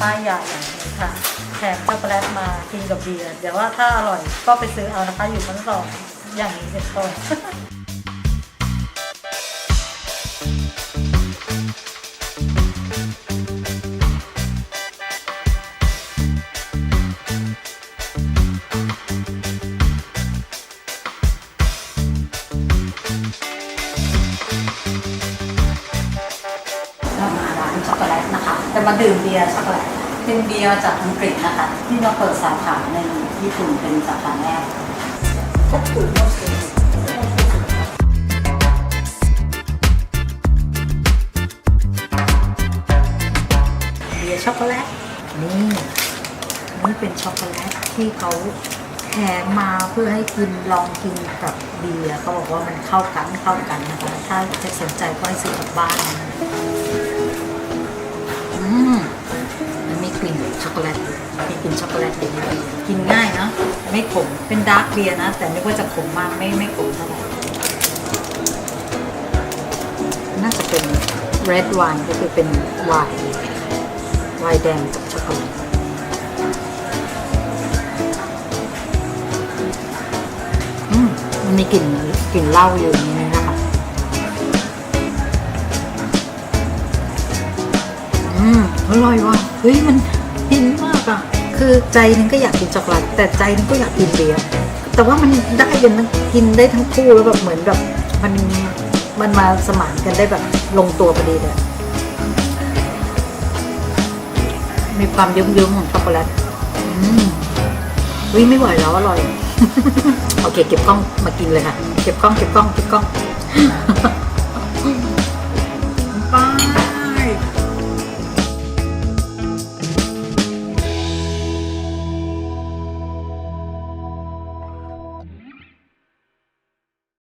ป้ายใหญ่เลยค่ะแถมช็อกโกแลตมากินกับเบียร์แต่ว่าถ้าอร่อยก็ไปซื้อเอานะคะอยู่ชั้นสองอย่างนี้เป็นต้น เรามาร้านช็อกโกแลตนะคะจะมาดื่มเบียร์ช็อกโกแลตเป็นเบียร์จากอังกฤษนะคะที่เราเปิดสาขาในญี่ปุ่นเป็นสาขาแรกเบียร์ช็อกโกแลตนี่นี่เป็นช็อกโกแลตที่เขาแถมมาเพื่อให้กินลองกินกับเบียร์เขาบอกว่ามันเข้ากันเข้ากันนะคะถ้าจะสนใจก็ให้ซื้อกลับบ้าน ช็อกโกแลตมีกลิ่นช็อกโกแลตอยู่ในเบียร์กินง่ายนะไม่ขมเป็นดาร์กเบียร์นะ แต่ไม่ว่าจะขมมากไม่ไม่ขมเท่าไหร่น่าจะเป็น red wine ก็คือเป็นไวน์ไวน์แดงกับช็อกโกแลตอืมมันมีกลิ่นกลิ่นเหล้าอยู่นนี้นะคะอืมอร่อยว่ะเฮ้ยมัน ฟินมากอะ คือใจนึงก็อยากกินช็อกโกแลตแต่ใจนึงก็อยากกินเบียร์แต่ว่ามันได้กันทั้งกินได้ทั้งคู่แล้วแบบเหมือนแบบมันมันมาสมานกันได้แบบลงตัวพอดีเลยมีความเยิ้มๆของช็อกโกแลตอืมวิไม่ไหวแล้วอร่อย โอเค เก็บกล้องมากินเลยค่ะ เก็บกล้อง เก็บกล้อง เก็บกล้อง